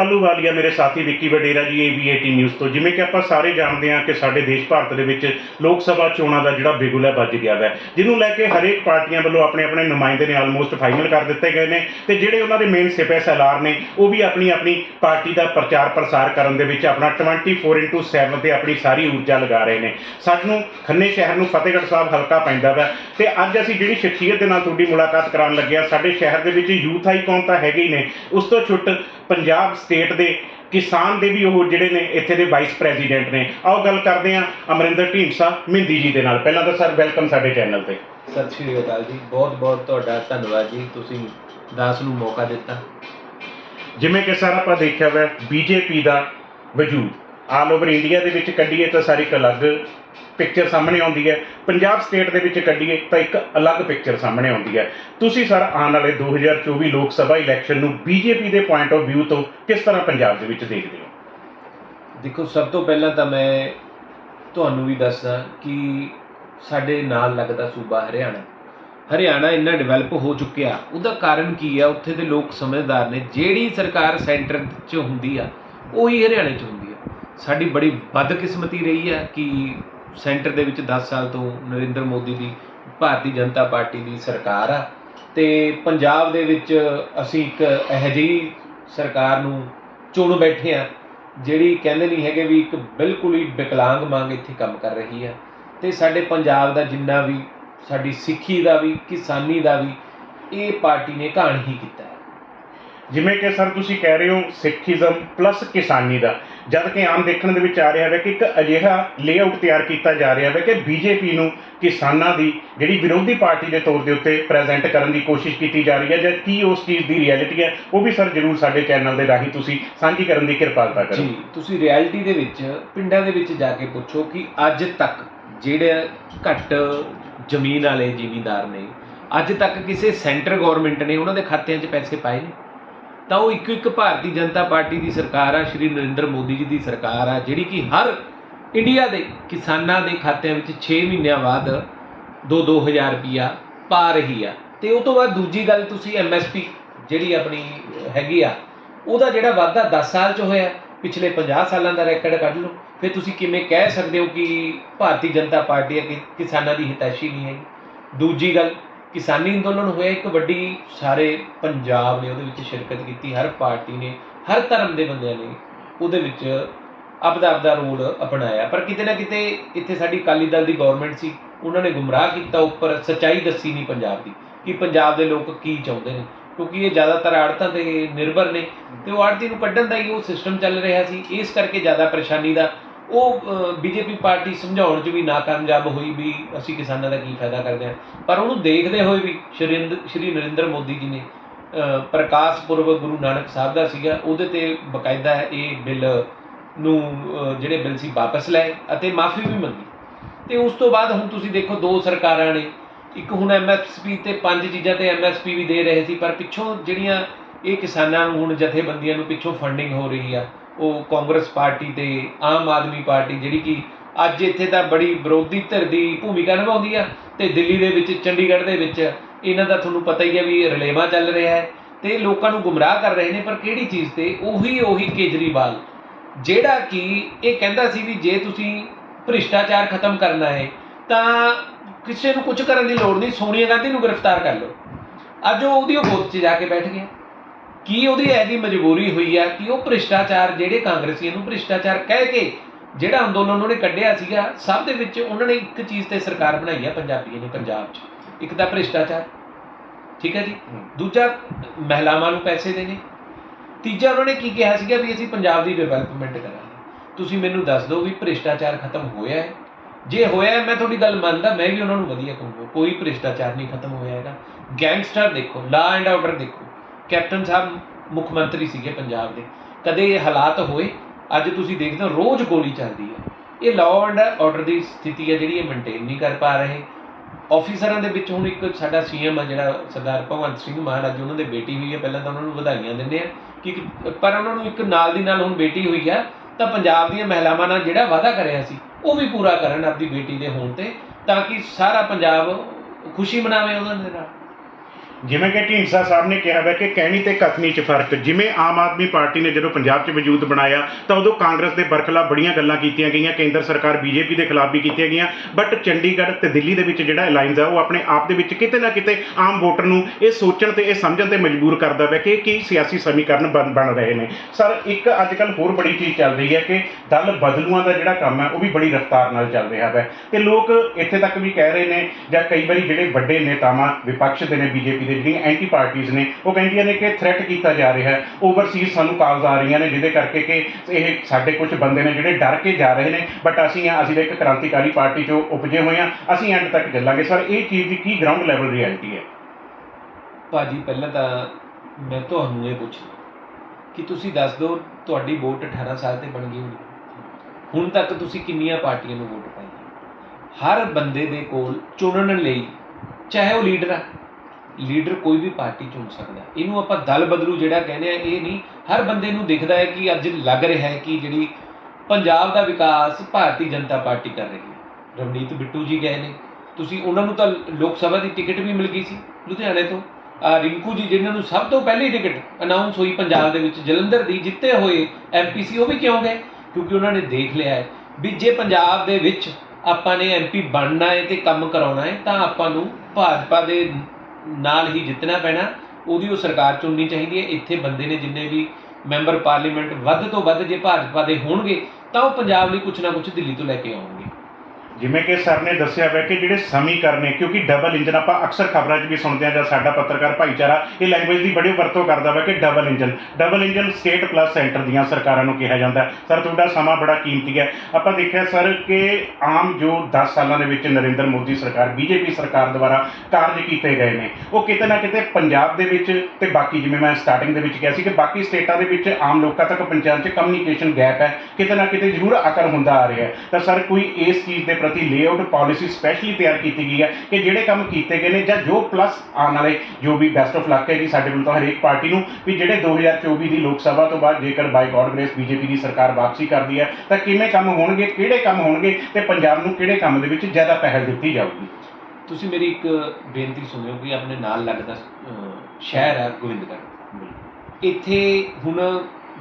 ਕਾਲੂਵਾਲੀਆ ਮੇਰੇ ਸਾਥੀ ਵਿੱਕੀ ਵਡੇਰਾ ਜੀ AV18 ਨਿਊਜ਼ ਤੋਂ। ਜਿਵੇਂ ਕਿ ਆਪਾਂ ਸਾਰੇ ਜਾਣਦੇ ਹਾਂ ਕਿ ਸਾਡੇ ਦੇਸ਼ ਭਾਰਤ ਦੇ ਵਿੱਚ ਲੋਕ ਸਭਾ ਚੋਣਾਂ ਦਾ ਜਿਹੜਾ ਬਿਗੁਲ ਹੈ ਵੱਜ ਗਿਆ ਹੈ ਜਿਹਨੂੰ ਲੈ ਕੇ ਹਰੇਕ ਪਾਰਟੀਆਂ ਵੱਲੋਂ ਆਪਣੇ ਆਪਣੇ ਨੁਮਾਇੰਦੇ ਨੇ ਆਲਮੋਸਟ ਫਾਈਨਲ ਕਰ ਦਿੱਤੇ ਗਏ ਨੇ ਤੇ ਜਿਹੜੇ ਉਹਨਾਂ ਦੇ ਮੇਨ ਸਿਪੇ ਸਲਾਰ ਨੇ, ਉਹ ਵੀ ਆਪਣੀ ਆਪਣੀ ਪਾਰਟੀ ਦਾ ਪ੍ਰਚਾਰ ਪ੍ਰਸਾਰ ਕਰਨ ਦੇ ਵਿੱਚ ਆਪਣਾ 24/7 ਤੇ ਆਪਣੀ ਸਾਰੀ ਊਰਜਾ ਲਗਾ ਰਹੇ ਨੇ। ਸਾਨੂੰ ਖੰਨੇ ਸ਼ਹਿਰ ਨੂੰ ਫਤਿਹਗੜ੍ਹ ਸਾਹਿਬ ਹਲਕਾ ਪੈਂਦਾ ਵਾ। ਤੇ ਅੱਜ ਅਸੀਂ ਜਿਹੜੀ ਸ਼ਖਸੀਅਤ ਦੇ ਨਾਲ ਤੁਹਾਡੀ ਮੁਲਾਕਾਤ ਕਰਾਉਣ ਲੱਗੇ ਹਾਂ, ਸਾਡੇ ਸ਼ਹਿਰ ਦੇ ਵਿੱਚ ਯੂਥ ਆਈਕਨ ਤਾਂ ਹੈਗੇ ਹੀ ਨੇ। ਉਸ ਤੋਂ ਛੁੱਟ ਪੰਜਾਬ ਸਟੇਟ ਦੇ ਕਿਸਾਨ ਦੇ ਵੀ ਉਹ ਜਿਹੜੇ ਨੇ ਇੱਥੇ ਦੇ ਵਾਈਸ ਪ੍ਰੈਜ਼ੀਡੈਂਟ ਨੇ। ਆਓ ਗੱਲ ਕਰਦੇ ਹਾਂ ਅਮਰਿੰਦਰ ਢੀਂਡਸਾ ਮਹਿੰਦੀ ਜੀ ਦੇ ਨਾਲ। ਪਹਿਲਾਂ ਤਾਂ ਸਰ ਵੈਲਕਮ ਸਾਡੇ ਚੈਨਲ ਤੇ। ਸਤਿ ਸ਼੍ਰੀ ਅਕਾਲ ਜੀ। ਬਹੁਤ ਬਹੁਤ ਤੁਹਾਡਾ ਧੰਨਵਾਦ ਜੀ। ਤੁਸੀਂ ਦਾਸ ਨੂੰ ਮੌਕਾ ਦਿੱਤਾ। ਜਿਵੇਂ ਕਿ ਸਰ ਆਪਾਂ ਦੇਖਿਆ ਵਾ ਬੀਜੇਪੀ ਦਾ ਵਜੂਦ। ਆਲ ਓਵਰ ਇੰਡੀਆ ਦੇ ਵਿੱਚ ਕੱਢੀਏ ਤਾਂ ਸਾਰੀ ਇੱਕ ਅਲੱਗ ਪਿਕਚਰ ਸਾਹਮਣੇ ਆਉਂਦੀ ਹੈ। ਪੰਜਾਬ ਸਟੇਟ ਦੇ ਵਿੱਚ ਕੱਢੀਏ ਤਾਂ ਇੱਕ ਅਲੱਗ ਪਿਕਚਰ ਸਾਹਮਣੇ ਆਉਂਦੀ ਹੈ। ਤੁਸੀਂ ਸਰ ਆਉਣ ਵਾਲੇ 2024 ਲੋਕ ਸਭਾ ਇਲੈਕਸ਼ਨ ਨੂੰ ਬੀਜੇਪੀ ਦੇ ਪੁਆਇੰਟ ਆਫ View ਤੋਂ ਕਿਸ ਤਰ੍ਹਾਂ ਪੰਜਾਬ ਦੇ ਵਿੱਚ ਦੇਖਦੇ ਹੋ? ਦੇਖੋ, ਸਭ ਤੋਂ ਪਹਿਲਾਂ ਤਾਂ ਮੈਂ ਤੁਹਾਨੂੰ ਵੀ ਦੱਸਦਾ ਕਿ ਸਾਡੇ ਨਾਲ ਲੱਗਦਾ ਸੂਬਾ ਹਰਿਆਣਾ। ਹਰਿਆਣਾ ਇੰਨਾ ਡਿਵੈਲਪ ਹੋ ਚੁੱਕਿਆ। ਉਹਦਾ ਕਾਰਨ ਕੀ ਆ? ਉੱਥੇ ਦੇ ਲੋਕ ਸਮਝਦਾਰ ਨੇ। ਜਿਹੜੀ ਸਰਕਾਰ ਸੈਂਟਰ 'ਚ ਹੁੰਦੀ ਆ, ਉਹੀ ਹਰਿਆਣੇ 'ਚ ਹੁੰਦੀ ਆ। ਸਾਡੀ ਬੜੀ ਬਦਕਿਸਮਤੀ ਰਹੀ ਆ ਕਿ ਸੈਂਟਰ ਦੇ ਵਿੱਚ 10 ਸਾਲ ਤੋਂ ਨਰਿੰਦਰ ਮੋਦੀ ਦੀ, ਭਾਰਤੀ ਜਨਤਾ ਪਾਰਟੀ ਦੀ ਸਰਕਾਰ ਆ। ਤੇ ਪੰਜਾਬ ਦੇ ਵਿੱਚ ਅਸੀਂ ਇੱਕ ਇਹੋ ਜਿਹੀ ਸਰਕਾਰ ਨੂੰ ਚੁਣ ਬੈਠੇ ਆ, ਜਿਹੜੀ ਕਹਿੰਦੇ ਨਹੀਂ ਹੈਗੇ ਵੀ ਇੱਕ ਬਿਲਕੁਲ ਹੀ ਵਿਕਲਾਂਗ ਮੰਗ ਇੱਥੇ ਕੰਮ ਕਰ ਰਹੀ ਆ। ਤੇ ਸਾਡੇ ਪੰਜਾਬ ਦਾ ਜਿੰਨਾ ਵੀ, ਸਾਡੀ ਸਿੱਖੀ ਦਾ ਵੀ, ਕਿਸਾਨੀ ਦਾ ਵੀ, ਇਹ ਪਾਰਟੀ ਨੇ ਘਾਣ ਹੀ ਕੀਤਾ। ਜਿਵੇਂ ਕਿ ਸਰ ਤੁਸੀਂ ਕਹਿ ਰਹੇ ਹੋ ਸਿੱਖੀਜ਼ਮ ਪਲੱਸ ਕਿਸਾਨੀ ਦਾ, ਜਦ ਕਿ ਆਮ ਦੇਖਣ ਦੇ ਵਿੱਚ ਆ ਰਿਹਾ ਹੈ ਕਿ ਇੱਕ ਅਜਿਹਾ ਲੇਆਊਟ ਤਿਆਰ ਕੀਤਾ ਜਾ ਰਿਹਾ ਹੈ ਕਿ ਬੀਜੇਪੀ ਨੂੰ ਕਿਸਾਨਾਂ ਦੀ ਜਿਹੜੀ ਵਿਰੋਧੀ ਪਾਰਟੀ ਦੇ ਤੌਰ ਦੇ ਉੱਤੇ ਪ੍ਰੈਜ਼ੈਂਟ ਕਰਨ ਦੀ ਕੋਸ਼ਿਸ਼ ਕੀਤੀ ਜਾ ਰਹੀ ਹੈ ਜਦ ਕੀ ਉਸ ਚੀਜ਼ ਦੀ ਰਿਐਲਿਟੀ ਹੈ, ਉਹ ਵੀ ਸਰ ਜਰੂਰ ਸਾਡੇ ਚੈਨਲ ਦੇ ਰਾਹੀਂ ਤੁਸੀਂ ਸਾਂਝੀ ਕਰਨ ਦੀ ਕਿਰਪਾਲਤਾ ਕਰੋ। ਜੀ, ਤੁਸੀਂ ਰਿਐਲਿਟੀ ਦੇ ਵਿੱਚ, ਪਿੰਡਾਂ ਦੇ ਵਿੱਚ ਜਾ ਕੇ ਪੁੱਛੋ ਕਿ ਅੱਜ ਤੱਕ ਜਿਹੜੇ ਘੱਟ ਜ਼ਮੀਨ ਵਾਲੇ ਜ਼ਿਮੀਂਦਾਰ ਨੇ, ਅੱਜ ਤੱਕ ਕਿਸੇ ਸੈਂਟਰ ਗਵਰਨਮੈਂਟ ਨੇ ਉਹਨਾਂ ਦੇ ਖਾਤਿਆਂ 'ਚ ਪੈਸੇ ਪਾਏ ਨੇ? ਤਾਂ ਉਹ ਇੱਕ ਇੱਕ ਭਾਰਤੀ ਜਨਤਾ ਪਾਰਟੀ ਦੀ ਸਰਕਾਰ ਆ, ਸ਼੍ਰੀ ਨਰਿੰਦਰ ਮੋਦੀ ਜੀ ਦੀ ਸਰਕਾਰ ਆ, ਜਿਹੜੀ ਕਿ ਹਰ ਇੰਡੀਆ ਦੇ ਕਿਸਾਨਾਂ ਦੇ ਖਾਤਿਆਂ ਵਿੱਚ 6 ਮਹੀਨਿਆਂ ਬਾਅਦ 2-2000 ਰੁਪਿਆ ਪਾ ਰਹੀ ਆ। ਤੇ ਉਹ ਤੋਂ ਬਾਅਦ ਦੂਜੀ ਗੱਲ ਤੁਸੀਂ ਐਮਐਸਪੀ ਜਿਹੜੀ ਆਪਣੀ ਹੈਗੀ ਆ, ਉਹਦਾ ਜਿਹੜਾ ਵਾਧਾ 10 ਸਾਲ ਚ ਹੋਇਆ, ਪਿਛਲੇ 50 ਸਾਲਾਂ ਦਾ ਰੈਕੋਰਡ ਕੱਢ ਲਓ। ਫਿਰ ਤੁਸੀਂ ਕਿਵੇਂ ਕਹਿ ਸਕਦੇ ਹੋ ਕਿ ਭਾਰਤੀ ਜਨਤਾ ਪਾਰਟੀ ਹੈ ਕਿਸਾਨਾਂ ਦੀ ਹਿਤੈਸ਼ੀ ਨਹੀਂ ਹੈਗੀ? ਦੂਜੀ ਗੱਲ ਕਿਸਾਨੀ ਅੰਦੋਲਨ ਹੋਇਆ, ਇੱਕ ਵੱਡੀ ਸਾਰੇ ਪੰਜਾਬ ਨੇ ਉਹਦੇ ਵਿੱਚ ਸ਼ਿਰਕਤ ਕੀਤੀ, ਹਰ ਪਾਰਟੀ ਨੇ, ਹਰ ਧਰਮ ਦੇ ਬੰਦਿਆਂ ਨੇ ਉਹਦੇ ਵਿੱਚ ਆਪਦਾ ਆਪਦਾ ਰੋਲ ਅਪਣਾਇਆ। ਪਰ ਕਿਤੇ ਨਾ ਕਿਤੇ ਇੱਥੇ ਸਾਡੀ ਅਕਾਲੀ ਦਲ ਦੀ ਗਵਰਨਮੈਂਟ ਸੀ, ਉਹਨਾਂ ਨੇ ਗੁੰਮਰਾਹ ਕੀਤਾ ਉੱਪਰ, ਸੱਚਾਈ ਦੱਸੀ ਨਹੀਂ ਪੰਜਾਬ ਦੀ ਕਿ ਪੰਜਾਬ ਦੇ ਲੋਕ ਕੀ ਚਾਹੁੰਦੇ ਨੇ, ਕਿਉਂਕਿ ਇਹ ਜ਼ਿਆਦਾਤਰ ਆੜਤਾਂ ਤੇ ਨਿਰਭਰ ਨੇ ਤੇ ਉਹ ਆੜਤੀ ਨੂੰ ਕੱਢਣ ਦਾ ਹੀ ਉਹ ਸਿਸਟਮ ਚੱਲ ਰਿਹਾ ਸੀ, ਇਸ ਕਰਕੇ ਜ਼ਿਆਦਾ ਪਰੇਸ਼ਾਨੀ ਦਾ ਉਹ ਬੀਜੇਪੀ ਪਾਰਟੀ ਸਮਝਾਉਣ 'ਚ ਵੀ ਨਾਕਾਮਯਾਬ ਹੋਈ ਵੀ ਅਸੀਂ ਕਿਸਾਨਾਂ ਦਾ ਕੀ ਫਾਇਦਾ ਕਰਦੇ ਹਾਂ। ਪਰ ਉਹਨੂੰ ਦੇਖਦੇ ਹੋਏ ਵੀ ਸ਼੍ਰੀ ਸ਼੍ਰੀ ਨਰਿੰਦਰ ਮੋਦੀ ਜੀ ਨੇ ਪ੍ਰਕਾਸ਼ ਪੁਰਬ ਗੁਰੂ ਨਾਨਕ ਸਾਹਿਬ ਦਾ ਸੀਗਾ, ਉਹਦੇ ਤੇ ਬਕਾਇਦਾ ਇਹ ਬਿੱਲ ਨੂੰ ਜਿਹੜੇ ਬਿੱਲ ਸੀ ਵਾਪਸ ਲਏ ਅਤੇ ਮਾਫੀ ਵੀ ਮੰਗੀ। ਤੇ ਉਸ ਤੋਂ ਬਾਅਦ ਹੁਣ ਤੁਸੀਂ ਦੇਖੋ ਦੋ ਸਰਕਾਰਾਂ ਨੇ, ਇੱਕ ਹੁਣ ਐਮਐਸਪੀ ਤੇ ਪੰਜ ਚੀਜ਼ਾਂ ਤੇ ਐਮਐਸਪੀ ਵੀ ਦੇ ਰਹੇ ਸੀ, ਪਰ ਪਿੱਛੋਂ ਜਿਹੜੀਆਂ ਇਹ ਕਿਸਾਨਾਂ ਨੂੰ ਹੁਣ ਜਥੇਬੰਦੀਆਂ ਨੂੰ ਪਿੱਛੋਂ ਫੰਡਿੰਗ ਹੋ ਰਹੀ ਆ ਉਹ ਕਾਂਗਰਸ ਪਾਰਟੀ ਅਤੇ ਆਮ ਆਦਮੀ ਪਾਰਟੀ ਜਿਹੜੀ ਕਿ ਅੱਜ ਇੱਥੇ ਤਾਂ ਬੜੀ ਵਿਰੋਧੀ ਧਿਰ ਦੀ ਭੂਮਿਕਾ ਨਿਭਾਉਂਦੀ ਆ ਅਤੇ ਦਿੱਲੀ ਦੇ ਵਿੱਚ, ਚੰਡੀਗੜ੍ਹ ਦੇ ਵਿੱਚ ਇਹਨਾਂ ਦਾ ਤੁਹਾਨੂੰ ਪਤਾ ਹੀ ਹੈ ਵੀ ਰਲੇਵਾਂ ਚੱਲ ਰਿਹਾ ਹੈ ਅਤੇ ਲੋਕਾਂ ਨੂੰ ਗੁੰਮਰਾਹ ਕਰ ਰਹੇ ਨੇ, ਪਰ ਕਿਹੜੀ ਚੀਜ਼ ਤੇ? ਉਹੀ ਉਹੀ ਕੇਜਰੀਵਾਲ, ਜਿਹੜਾ ਕਿ ਇਹ ਕਹਿੰਦਾ ਸੀ ਵੀ ਜੇ ਤੁਸੀਂ ਭ੍ਰਿਸ਼ਟਾਚਾਰ ਖਤਮ ਕਰਨਾ ਹੈ, ਤਾਂ ਕਿਸੇ ਨੂੰ ਕੁਝ ਕਰਨ ਦੀ ਲੋੜ ਨਹੀਂ, ਸੋਨੀਆ ਗਾਂਧੀ ਨੂੰ ਗ੍ਰਿਫਤਾਰ ਕਰ ਲਓ। ਅੱਜ ਉਹ ਉਹਦੀ ਗੋਦ 'ਚ ਜਾ ਕੇ ਬੈਠ ਗਿਆ। ਕੀ ਉਹਦੀ ਐਦੀ ਮਜਬੂਰੀ ਹੋਈ ਆ ਕਿ ਉਹ ਭ੍ਰਿਸ਼ਟਾਚਾਰ ਜਿਹੜੇ ਕਾਂਗਰਸੀਆਂ ਨੂੰ ਭ੍ਰਿਸ਼ਟਾਚਾਰ ਕਹਿ ਕੇ ਜਿਹੜਾ ਅੰਦੋਲਨ ਉਹਨੇ ਕੱਢਿਆ ਸੀਗਾ ਸਭ ਦੇ ਵਿੱਚ ਉਹਨਾਂ ਨੇ ਇੱਕ ਚੀਜ਼ ਤੇ ਸਰਕਾਰ ਬਣਾਈ ਆ ਪੰਜਾਬੀਆਂ ਨੇ ਪੰਜਾਬ 'ਚ। ਇੱਕ ਤਾਂ ਭ੍ਰਿਸ਼ਟਾਚਾਰ। ਠੀਕ ਹੈ ਜੀ? ਦੂਜਾ ਮਹਿਲਾਵਾਂ ਨੂੰ ਪੈਸੇ ਦੇਣੇ। ਤੀਜਾ ਉਹਨਾਂ ਨੇ ਕੀ ਕਿਹਾ ਸੀਗਾ ਵੀ ਅਸੀਂ ਪੰਜਾਬ ਦੀ ਡਿਵੈਲਪਮੈਂਟ ਕਰਾਂਗੇ। ਤੁਸੀਂ ਮੈਨੂੰ ਦੱਸ ਦਿਓ ਵੀ ਭ੍ਰਿਸ਼ਟਾਚਾਰ ਖਤਮ ਹੋਇਆ ਹੈ। ਜੇ ਹੋਇਆ ਮੈਂ ਤੁਹਾਡੀ ਗੱਲ ਮੰਨਦਾ ਮੈਂ ਵੀ ਉਹਨਾਂ ਨੂੰ ਵਧੀਆ ਕਹੂੰਗਾ। ਕੋਈ ਭ੍ਰਿਸ਼ਟਾਚਾਰ ਨਹੀਂ ਖਤਮ ਹੋਇਆ ਹੈਗਾ। ਗੈਂਗਸਟਰ ਦੇਖੋ ਲਾ ਐਂਡ ਆਰਡਰ ਦੇਖੋ। ਕੈਪਟਨ ਸਾਹਿਬ ਮੁੱਖ ਮੰਤਰੀ ਸੀਗੇ ਪੰਜਾਬ ਦੇ। ਕਦੇ ਇਹ ਹਾਲਾਤ ਹੋਏ, ਅੱਜ ਤੁਸੀਂ ਦੇਖਦੇ ਹੋ, ਰੋਜ਼ ਗੋਲੀ ਚੱਲਦੀ ਹੈ। ਇਹ ਲਾਅ ਐਂਡ ਆਰਡਰ ਦੀ ਸਥਿਤੀ ਹੈ ਜਿਹੜੀ ਇਹ ਮੇਨਟੇਨ ਨਹੀਂ ਕਰ ਪਾ ਰਹੇ। ਆਫੀਸਰਾਂ ਦੇ ਵਿੱਚ ਹੁਣ ਇੱਕ ਸਾਡਾ ਸੀਐਮ ਆ ਜਿਹੜਾ ਸਰਦਾਰ ਭਗਵੰਤ ਸਿੰਘ ਮਾਨ, ਅੱਜ ਉਹਨਾਂ ਦੇ ਬੇਟੀ ਹੋਈ ਹੈ। ਪਹਿਲਾਂ ਤਾਂ ਉਹਨਾਂ ਨੂੰ ਵਧਾਈਆਂ ਦਿੰਦੇ ਆ ਕਿ ਪਰ ਉਹਨਾਂ ਨੂੰ ਇੱਕ ਨਾਲ ਦੀ ਨਾਲ ਹੁਣ ਬੇਟੀ ਹੋਈ ਆ, ਤਾਂ ਪੰਜਾਬ ਦੀਆਂ ਮਹਿਲਾਵਾਂ ਨਾਲ ਜਿਹੜਾ ਵਾਅਦਾ ਕਰਿਆ ਸੀ, ਉਹ ਵੀ ਪੂਰਾ ਕਰਨ ਆਪਦੀ ਬੇਟੀ ਦੇ ਹੋਣ ਤੇ, ਤਾਂ ਕਿ ਸਾਰਾ ਪੰਜਾਬ ਖੁਸ਼ੀ ਮਨਾਵੇ ਉਹਨਾਂ ਦੇ ਨਾਲ। ਜਿਵੇਂ ਕਿ ਢੀਂਡਸਾ ਸਾਹਿਬ ਨੇ ਕਿਹਾ ਹੈ ਕਿ ਕਹਿਣੀ ਤੇ ਕਥਨੀ 'ਚ ਫ਼ਰਕ, ਜਿਵੇਂ ਆਮ ਆਦਮੀ ਪਾਰਟੀ ਨੇ ਜਦੋਂ ਪੰਜਾਬ 'ਚ ਵਜੂਦ ਬਣਾਇਆ, ਤਾਂ ਉਦੋਂ ਕਾਂਗਰਸ ਦੇ ਬਰਖਲਾਫ ਬੜੀਆਂ ਗੱਲਾਂ ਕੀਤੀਆਂ ਗਈਆਂ, ਕੇਂਦਰ ਸਰਕਾਰ ਬੀਜੇਪੀ ਦੇ ਖਿਲਾਫ ਵੀ ਕੀਤੀਆਂ ਗਈਆਂ ਬਟ ਚੰਡੀਗੜ੍ਹ ਤੇ ਦਿੱਲੀ ਦੇ ਵਿੱਚ ਜਿਹੜਾ ਅਲਾਈਅੰਸ ਹੈ ਉਹ ਆਪਣੇ ਆਪ ਦੇ ਵਿੱਚ ਕਿਤੇ ਨਾ ਕਿਤੇ ਆਮ ਵੋਟਰ ਨੂੰ ਇਹ ਸੋਚਣ ਤੇ, ਇਹ ਸਮਝਣ ਤੇ ਮਜਬੂਰ ਕਰਦਾ ਹੈ ਕਿ ਕੀ ਸਿਆਸੀ ਸਮੀਕਰਨ ਬਣ ਬਣ ਰਹੇ ਨੇ। ਸਰ, ਇੱਕ ਅੱਜ ਕੱਲ੍ਹ ਹੋਰ ਬੜੀ ਚੀਜ਼ ਚੱਲ ਰਹੀ ਹੈ ਕਿ ਦਲ ਬਦਲੂਆਂ ਦਾ ਜਿਹੜਾ ਕੰਮ ਹੈ, ਉਹ ਵੀ ਬੜੀ ਰਫ਼ਤਾਰ ਨਾਲ ਚੱਲ ਰਿਹਾ ਹੈ ਤੇ ਲੋਕ ਇੱਥੇ ਤੱਕ ਵੀ ਕਹਿ ਰਹੇ ਨੇ ਜਾਂ ਕਈ ਵਾਰੀ ਜਿਹੜੇ ਵੱਡੇ ਨੇਤਾਵਾਂ ਵਿਪਕਸ਼ ਦੇ ਨੇ ਬੀਜੇਪੀ ਦੇ ਜਿਹੜੀਆਂ ਐਂਟੀ ਪਾਰਟੀਆਂ ਨੇ, ਉਹ ਕਹਿੰਦੀਆਂ ਨੇ ਕਿ ਥ੍ਰੈਟ ਕੀਤਾ ਜਾ ਰਿਹਾ ਹੈ। ਓਵਰਸੀਜ਼ ਸਾਨੂੰ ਕਾਲਸ ਆ ਰਹੀਆਂ ਨੇ, ਜਿਹਦੇ ਕਰਕੇ ਕਿ ਇਹ ਸਾਡੇ ਕੁਝ ਬੰਦੇ ਨੇ ਜਿਹੜੇ ਡਰ ਕੇ ਜਾ ਰਹੇ ਨੇ। ਬਟ ਅਸੀਂ ਆ ਅਸੀਂ ਤਾਂ ਇੱਕ ਕ੍ਰਾਂਤੀਕਾਰੀ ਪਾਰਟੀ ਚੋਂ ਉਪਜੇ ਹੋਏ ਆ ਅਸੀਂ ਐਂਡ ਤੱਕ ਚੱਲਾਂਗੇ। ਸਰ ਇਹ ਚੀਜ਼ ਦੀ ਕੀ ਗਰਾਊਂਡ ਲੈਵਲ ਰਿਐਲਿਟੀ ਹੈ? ਭਾਜੀ, ਪਹਿਲਾਂ ਤਾਂ ਮੈਂ ਤੁਹਾਨੂੰ ਇਹ ਪੁੱਛਦਾ ਕਿ ਤੁਸੀਂ ਦੱਸ ਦਿਓ, ਤੁਹਾਡੀ ਵੋਟ 18 ਸਾਲ ਤੇ ਬਣ ਗਈ ਹੋਣੀ। ਹੁਣ ਤੱਕ ਤੁਸੀਂ ਕਿੰਨੀਆਂ ਪਾਰਟੀਆਂ ਨੂੰ ਵੋਟ ਪਾਈ? ਹਰ ਬੰਦੇ ਦੇ ਕੋਲ ਚੁਣਨ ਲਈ, ਚਾਹੇ ਉਹ ਲੀਡਰ ਹੈ ਲੀਡਰ ਕੋਈ ਵੀ ਪਾਰਟੀ ਚੁਣ ਸਕਦਾ। ਇਹਨੂੰ ਆਪਾਂ ਦਲ ਬਦਲੂ ਜਿਹੜਾ ਕਹਿੰਦੇ ਆ, ਇਹ ਨਹੀਂ। ਹਰ ਬੰਦੇ ਨੂੰ ਦਿਖਦਾ ਹੈ ਕਿ ਅੱਜ ਲੱਗ ਰਿਹਾ ਹੈ ਕਿ ਜਿਹੜੀ ਪੰਜਾਬ ਦਾ ਵਿਕਾਸ ਭਾਰਤੀ ਜਨਤਾ ਪਾਰਟੀ ਕਰ ਰਹੀ ਹੈ। ਰਵਨੀਤ ਬਿੱਟੂ ਜੀ ਗਏ ਨੇ। ਤੁਸੀਂ ਉਹਨਾਂ ਨੂੰ ਤਾਂ ਲੋਕ ਸਭਾ ਦੀ ਟਿਕਟ ਵੀ ਮਿਲ ਗਈ ਸੀ ਲੁਧਿਆਣੇ ਤੋਂ। ਰਿੰਕੂ ਜੀ, ਜਿਨ੍ਹਾਂ ਨੂੰ ਸਭ ਤੋਂ ਪਹਿਲੀ ਟਿਕਟ ਅਨਾਉਂਸ ਹੋਈ ਪੰਜਾਬ ਦੇ ਵਿੱਚ, ਜਲੰਧਰ ਦੀ ਜਿੱਤੇ ਹੋਏ ਐਮਪੀ ਸੀ, ਉਹ ਵੀ ਕਿਉਂ ਗਏ? ਕਿਉਂਕਿ ਉਹਨਾਂ ਨੇ ਦੇਖ ਲਿਆ ਹੈ ਵੀ ਜੇ ਪੰਜਾਬ ਦੇ ਵਿੱਚ ਆਪਾਂ ਨੇ ਐਮਪੀ ਬਣਨਾ ਹੈ ਤੇ ਕੰਮ ਕਰਾਉਣਾ ਹੈ, ਤਾਂ ਆਪਾਂ ਨੂੰ ਭਾਜਪਾ ਦੇ ਨਾਲ ਹੀ ਜਿੱਤਣਾ ਪੈਣਾ, ਉਹਦੀ ਉਹ ਸਰਕਾਰ ਚੁਣਨੀ ਚਾਹੀਦੀ ਹੈ। ਇੱਥੇ ਬੰਦੇ ਨੇ ਜਿੰਨੇ ਵੀ ਮੈਂਬਰ ਪਾਰਲੀਮੈਂਟ ਵੱਧ ਤੋਂ ਵੱਧ ਜੇ ਭਾਜਪਾ ਦੇ ਹੋਣਗੇ, ਤਾਂ ਉਹ ਪੰਜਾਬ ਲਈ ਕੁਝ ਨਾ ਕੁਝ ਦਿੱਲੀ ਤੋਂ ਲੈ ਕੇ ਆਉਣਗੇ। ਜਿਵੇਂ ਕਿ ਸਰ ਨੇ ਦੱਸਿਆ ਹੋਇਆ ਕਿ ਜਿਹੜੇ ਸਮੀਕਰਨ ਨੇ, ਕਿਉਂਕਿ ਡਬਲ ਇੰਜਨ ਆਪਾਂ ਅਕਸਰ ਖਬਰਾਂ 'ਚ ਵੀ ਸੁਣਦੇ ਹਾਂ ਜਾਂ ਸਾਡਾ ਪੱਤਰਕਾਰ ਭਾਈਚਾਰਾ ਇਹ ਲੈਂਗੁਏਜ ਦੀ ਬੜੀ ਵਰਤੋਂ ਕਰਦਾ ਵਾ ਕਿ double engine double engine state plus centre ਦੀਆਂ ਸਰਕਾਰਾਂ ਨੂੰ ਕਿਹਾ ਜਾਂਦਾ। ਸਰ, ਤੁਹਾਡਾ ਸਮਾਂ ਬੜਾ ਕੀਮਤੀ ਹੈ। ਆਪਾਂ ਦੇਖਿਆ ਸਰ ਕਿ ਆਮ ਜੋ 10 ਸਾਲਾਂ ਦੇ ਵਿੱਚ ਨਰਿੰਦਰ ਮੋਦੀ ਸਰਕਾਰ, ਬੀਜੇਪੀ ਸਰਕਾਰ ਦੁਆਰਾ ਕਾਰਜ ਕੀਤੇ ਗਏ ਨੇ, ਉਹ ਕਿਤੇ ਨਾ ਕਿਤੇ ਪੰਜਾਬ ਦੇ ਵਿੱਚ ਤੇ ਬਾਕੀ ਜਿਵੇਂ ਮੈਂ ਸਟਾਰਟਿੰਗ ਦੇ ਵਿੱਚ ਕਿਹਾ ਸੀ ਕਿ ਬਾਕੀ ਸਟੇਟਾਂ ਦੇ ਵਿੱਚ ਆਮ ਲੋਕਾਂ ਤੱਕ ਪਹੁੰਚਾਉਣ 'ਚ ਕਮਿਊਨੀਕੇਸ਼ਨ ਗੈਪ ਹੈ, ਕਿਤੇ ਨਾ ਕਿਤੇ ਜ਼ਰੂਰ ਅਕਰ ਹੁੰਦਾ ਆ ਰਿਹਾ ਤਾਂ ਸਰ, ਕੋਈ ਇਸ ਚੀਜ਼ ਦੇ ਪ੍ਰਤੀ ਲੇਆਊਟ ਪਾਲਿਸੀ ਸਪੈਸ਼ਲੀ ਤਿਆਰ ਕੀਤੀ ਗਈ ਹੈ ਕਿ ਜਿਹੜੇ ਕੰਮ ਕੀਤੇ ਗਏ ਨੇ ਜਾਂ ਜੋ ਪਲੱਸ ਆਉਣ ਵਾਲੇ ਜੋ ਵੀ ਬੈਸਟ ਆਫ ਲੱਕ ਹੈ ਜੀ ਸਾਡੇ ਵੱਲੋਂ ਤਾਂ ਹਰੇਕ ਪਾਰਟੀ ਨੂੰ ਵੀ ਜਿਹੜੇ 2024 ਦੀ ਲੋਕ ਸਭਾ ਤੋਂ ਬਾਅਦ ਜੇਕਰ ਬਾਈ ਗॉड ਗ੍ਰੇਸ ਬੀਜੇਪੀ ਦੀ ਸਰਕਾਰ ਵਾਪਸੀ ਕਰਦੀ ਹੈ ਤਾਂ ਕਿਵੇਂ ਕੰਮ ਹੋਣਗੇ ਕਿਹੜੇ ਕੰਮ ਹੋਣਗੇ ਤੇ ਪੰਜਾਬ ਨੂੰ ਕਿਹੜੇ ਕੰਮ ਦੇ ਵਿੱਚ ਜ਼ਿਆਦਾ ਪਹਿਲ ਦਿੱਤੀ ਜਾਊਗੀ? ਤੁਸੀਂ ਮੇਰੀ ਇੱਕ ਬੇਨਤੀ ਸੁਣਿਓ ਕਿ ਆਪਣੇ ਨਾਲ ਲੱਗਦਾ ਸ਼ਹਿਰ ਹੈ ਗੋਬਿੰਦਗੜ੍ਹ ਇੱਥੇ ਹੁਣ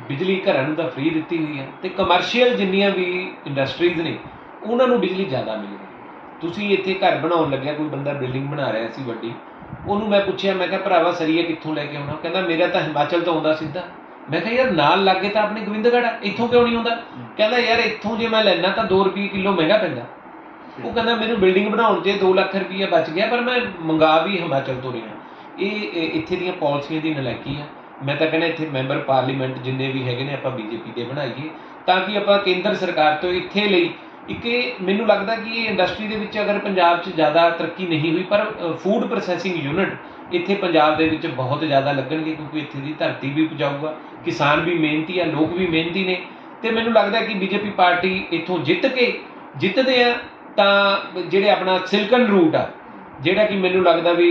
ਬਿਜਲੀ ਘਰਾਂ ਨੂੰ ਤਾਂ ਫ੍ਰੀ ਦਿੱਤੀ ਹੋਈ ਹੈ ਤੇ ਕਮਰਸ਼ੀਅਲ ਜਿੰਨੀਆਂ ਵੀ ਇੰਡਸਟਰੀਜ਼ ਨੇ ਉਹਨਾਂ ਨੂੰ ਬਿਜਲੀ ਜ਼ਿਆਦਾ ਮਿਲ। ਰਹੀ ਤੁਸੀਂ ਇੱਥੇ ਘਰ ਬਣਾਉਣ ਲੱਗਿਆ, ਕੋਈ ਬੰਦਾ ਬਿਲਡਿੰਗ ਬਣਾ ਰਿਹਾ ਸੀ ਵੱਡੀ। ਉਹਨੂੰ ਮੈਂ ਪੁੱਛਿਆ, ਮੈਂ ਕਿਹਾ, ਭਰਾਵਾ, ਸਰੀਆ ਕਿੱਥੋਂ ਲੈ ਕੇ ਆਉਣਾ? ਕਹਿੰਦਾ, ਮੇਰਾ ਤਾਂ ਹਿਮਾਚਲ ਤੋਂ ਆਉਂਦਾ ਸਿੱਧਾ। ਮੈਂ ਕਿਹਾ, ਯਾਰ, ਨਾਲ ਲੱਗੇ ਤਾਂ ਆਪਣੇ ਗੋਬਿੰਦਗੜ੍ਹ ਆ, ਇੱਥੋਂ ਕਿਉਂ ਨਹੀਂ ਆਉਂਦਾ? ਕਹਿੰਦਾ, ਯਾਰ, ਇੱਥੋਂ ਜੇ ਮੈਂ ਲੈਣਾ ਤਾਂ 2 ਰੁਪਏ ਕਿਲੋ ਮਹਿੰਗਾ ਪੈਂਦਾ। ਉਹ ਕਹਿੰਦਾ, ਮੈਨੂੰ ਬਿਲਡਿੰਗ ਬਣਾਉਣ 'ਚ 2 ਲੱਖ ਰੁਪਈਆ ਬਚ ਗਿਆ, ਪਰ ਮੈਂ ਮੰਗਾ ਵੀ ਹਿਮਾਚਲ ਤੋਂ ਰਿਹਾ। ਇਹ ਇਹ, ਇੱਥੇ ਦੀਆਂ ਪਾਲਿਸੀਆਂ ਦੀ ਨਲਾਇਕੀ ਆ। ਮੈਂ ਤਾਂ ਕਹਿੰਦਾ, ਇੱਥੇ ਮੈਂਬਰ ਪਾਰਲੀਮੈਂਟ ਜਿੰਨੇ ਵੀ ਹੈਗੇ ਨੇ, ਆਪਾਂ ਬੀਜੇਪੀ ਦੇ ਬਣਾਈਏ। ਤਾਂ ਕਿ ਆਪਾਂ ਕੇਂਦਰ ਸਰਕਾਰ ਤੋਂ ਇੱਥੇ ਲਈ ਇੱਕ ਇਹ ਮੈਨੂੰ ਲੱਗਦਾ ਕਿ ਇਹ ਇੰਡਸਟਰੀ ਦੇ ਵਿੱਚ ਅਗਰ ਪੰਜਾਬ 'ਚ ਜ਼ਿਆਦਾ ਤਰੱਕੀ ਨਹੀਂ ਹੋਈ, ਪਰ ਫੂਡ ਪ੍ਰੋਸੈਸਿੰਗ ਯੂਨਿਟ ਇੱਥੇ ਪੰਜਾਬ ਦੇ ਵਿੱਚ ਬਹੁਤ ਜ਼ਿਆਦਾ ਲੱਗਣਗੇ, ਕਿਉਂਕਿ ਇੱਥੇ ਦੀ ਧਰਤੀ ਵੀ ਉਪਜਾਊਗਾ, ਕਿਸਾਨ ਵੀ ਮਿਹਨਤੀ ਆ, ਲੋਕ ਵੀ ਮਿਹਨਤੀ ਨੇ। ਤੇ ਮੈਨੂੰ ਲੱਗਦਾ ਕਿ ਬੀਜੇਪੀ ਪਾਰਟੀ ਇੱਥੋਂ ਜਿੱਤ ਕੇ ਜਿੱਤਦੇ ਆ, ਤਾਂ ਜਿਹੜੇ ਆਪਣਾ ਸਿਲਕਨ ਰੂਟ ਆ, ਜਿਹੜਾ ਕਿ ਮੈਨੂੰ ਲੱਗਦਾ ਵੀ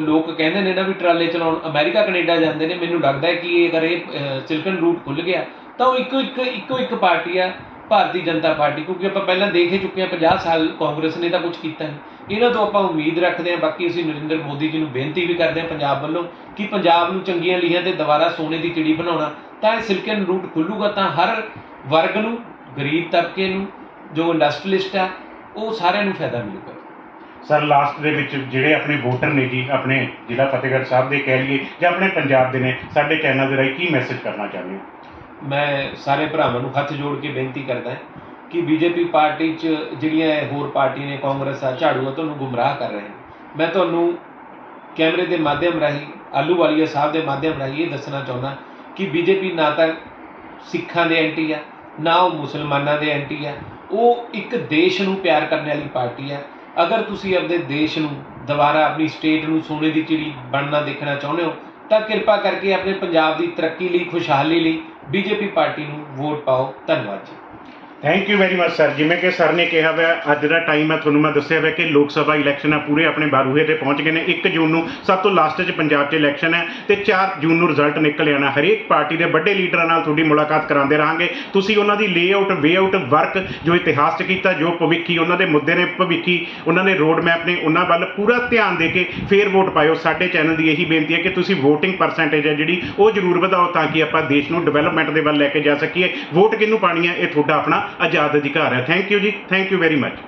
ਲੋਕ ਕਹਿੰਦੇ ਨੇ ਨਾ ਵੀ ਟਰਾਲੇ ਚਲਾਉਣ, ਅਮਰੀਕਾ, ਕੈਨੇਡਾ ਜਾਂਦੇ ਨੇ, ਮੈਨੂੰ ਲੱਗਦਾ ਕਿ ਇਹ ਅਗਰ ਇਹ ਸਿਲਕਨ ਰੂਟ ਖੁੱਲ ਗਿਆ, ਤਾਂ ਉਹ ਇੱਕੋ ਇੱਕ ਇੱਕੋ ਇੱਕ ਪਾਰਟੀ ਆ ਭਾਰਤੀ ਜਨਤਾ ਪਾਰਟੀ, ਕਿਉਂਕਿ ਆਪਾਂ ਪਹਿਲਾਂ ਦੇਖ ਹੀ ਚੁੱਕੇ ਹਾਂ 50 ਸਾਲ ਕਾਂਗਰਸ ਨੇ ਤਾਂ ਕੁਝ ਕੀਤਾ ਨਹੀਂ। ਇਹਨਾਂ ਤੋਂ ਆਪਾਂ ਉਮੀਦ ਰੱਖਦੇ ਹਾਂ, ਬਾਕੀ ਅਸੀਂ ਨਰਿੰਦਰ ਮੋਦੀ ਜੀ ਨੂੰ ਬੇਨਤੀ ਵੀ ਕਰਦੇ ਹਾਂ ਪੰਜਾਬ ਵੱਲੋਂ ਕਿ ਪੰਜਾਬ ਨੂੰ ਚੰਗੀਆਂ ਲੀਹਾਂ ਤੇ ਦੁਬਾਰਾ ਸੋਨੇ ਦੀ ਚਿੜੀ ਬਣਾਉਣਾ, ਤਾਂ ਇਹ ਸਿਲਕਨ ਰੂਟ ਖੁੱਲੂਗਾ, ਤਾਂ ਹਰ ਵਰਗ ਨੂੰ, ਗਰੀਬ ਤਬਕੇ ਨੂੰ, ਜੋ ਇੰਡਸਟਰੀਲਿਸਟ ਆ, ਉਹ ਸਾਰਿਆਂ ਨੂੰ ਫਾਇਦਾ ਮਿਲੂਗਾ। ਸਰ ਲਾਸਟ ਦੇ ਵਿੱਚ ਜਿਹੜੇ ਆਪਣੇ ਵੋਟਰ ਨੇ ਜੀ, ਆਪਣੇ ਜ਼ਿਲ੍ਹਾ ਫਤਿਹਗੜ੍ਹ ਸਾਹਿਬ ਦੇ ਕਹਿ ਲਈਏ ਜਾਂ ਆਪਣੇ ਪੰਜਾਬ ਦੇ ਨੇ, ਸਾਡੇ ਚੈਨਲ ਦੇ ਰਾਹੀਂ ਕੀ ਮੈਸੇਜ ਕਰਨਾ ਚਾਹੁੰਦੇ ਹੋ? ਮੈਂ ਸਾਰੇ ਭਰਾਵਾਂ ਨੂੰ ਹੱਥ ਜੋੜ ਕੇ ਬੇਨਤੀ ਕਰਦਾ ਕਿ ਬੀਜੇਪੀ ਪਾਰਟੀ 'ਚ ਜਿਹੜੀਆਂ ਇਹ ਹੋਰ ਪਾਰਟੀ ਨੇ, ਕਾਂਗਰਸ ਆ, ਝਾੜੂ ਆ, ਤੁਹਾਨੂੰ ਗੁੰਮਰਾਹ ਕਰ ਰਹੇ ਨੇ। ਮੈਂ ਤੁਹਾਨੂੰ ਕੈਮਰੇ ਦੇ ਮਾਧਿਅਮ ਰਾਹੀਂ, ਆਲੂ ਵਾਲੀਆ ਸਾਹਿਬ ਦੇ ਮਾਧਿਅਮ ਰਾਹੀਂ ਇਹ ਦੱਸਣਾ ਚਾਹੁੰਦਾ ਕਿ ਬੀਜੇਪੀ ਨਾ ਤਾਂ ਸਿੱਖਾਂ ਦੇ ਐਂਟੀ ਆ, ਨਾ ਉਹ ਮੁਸਲਮਾਨਾਂ ਦੇ ਐਂਟੀ ਆ, ਉਹ ਇੱਕ ਦੇਸ਼ ਨੂੰ ਪਿਆਰ ਕਰਨ ਵਾਲੀ ਪਾਰਟੀ ਆ। ਅਗਰ ਤੁਸੀਂ ਆਪਣੇ ਦੇਸ਼ ਨੂੰ ਦੁਬਾਰਾ ਆਪਣੀ ਸਟੇਟ ਨੂੰ ਸੋਨੇ ਦੀ ਚਿੜੀ ਬਣਨਾ ਦੇਖਣਾ ਚਾਹੁੰਦੇ ਹੋ, ਤਾਂ ਕਿਰਪਾ ਕਰਕੇ ਆਪਣੇ ਪੰਜਾਬ ਦੀ ਤਰੱਕੀ ਲਈ, ਖੁਸ਼ਹਾਲੀ ਲਈ ਬੀਜੇਪੀ ਪਾਰਟੀ ਨੂੰ ਵੋਟ ਪਾਓ ਧੰਨਵਾਦ ਜੀ thank you very much sir ਜਿਵੇਂ ਕਿ ਸਰ ਨੇ ਕਿਹਾ ਵਾ, ਅੱਜ ਦਾ ਟਾਈਮ ਹੈ ਤੁਹਾਨੂੰ ਮੈਂ ਦੱਸਿਆ ਵਾ ਕਿ ਲੋਕ ਸਭਾ ਇਲੈਕਸ਼ਨ ਆ, ਪੂਰੇ ਆਪਣੇ ਬਾਰੂਹੇ ਤੇ ਪਹੁੰਚ ਗਏ ਨੇ। 1 ਜੂਨ ਨੂੰ ਸਭ ਤੋਂ ਲਾਸਟ 'ਚ ਪੰਜਾਬ 'ਚ ਇਲੈਕਸ਼ਨ ਹੈ ਤੇ 4 ਜੂਨ ਨੂੰ ਰਿਜ਼ਲਟ ਨਿਕਲ ਆਣਾ। ਹਰੇਕ ਪਾਰਟੀ ਦੇ ਵੱਡੇ ਲੀਡਰਾਂ ਨਾਲ ਤੁਹਾਡੀ ਮੁਲਾਕਾਤ ਕਰਾਉਂਦੇ ਰਹਾਂਗੇ। ਤੁਸੀਂ ਉਹਨਾਂ ਦੀ ਲੇਆਊਟ ਵੇਆਊਟ ਵਰਕ ਜੋ ਇਤਿਹਾਸ 'ਚ ਕੀਤਾ, ਜੋ ਭਵਿੱਖੀ ਉਹਨਾਂ ਦੇ ਮੁੱਦੇ ਨੇ, ਭਵਿੱਖੀ ਉਹਨਾਂ ਨੇ ਰੋਡ ਮੈਪ ਨੇ, ਉਹਨਾਂ ਵੱਲ ਪੂਰਾ ਧਿਆਨ ਦੇ ਕੇ ਫੇਰ ਵੋਟ ਪਾਇਓ। ਸਾਡੇ ਚੈਨਲ ਦੀ ਇਹੀ ਬੇਨਤੀ ਹੈ ਕਿ ਤੁਸੀਂ VOTING ਪਰਸੈਂਟੇਜ ਹੈ ਜਿਹੜੀ, ਉਹ ਜ਼ਰੂਰ ਵਧਾਓ ਤਾਂ ਕਿ ਆਪਾਂ ਦੇਸ਼ ਨੂੰ ਡਿਵੈਲਪਮੈਂਟ ਦੇ ਵੱਲ ਲੈ ਕੇ ਜਾ ਸਕੀਏ। ਵੋਟ ਕਿਹਨੂੰ ਪਾਣੀ ਹੈ ਇਹ ਤੁਹਾਡਾ ਆਪਣਾ ਆਜ਼ਾਦ ਅਧਿਕਾਰ ਹੈ। ਥੈਂਕ ਯੂ ਜੀ। Thank you very much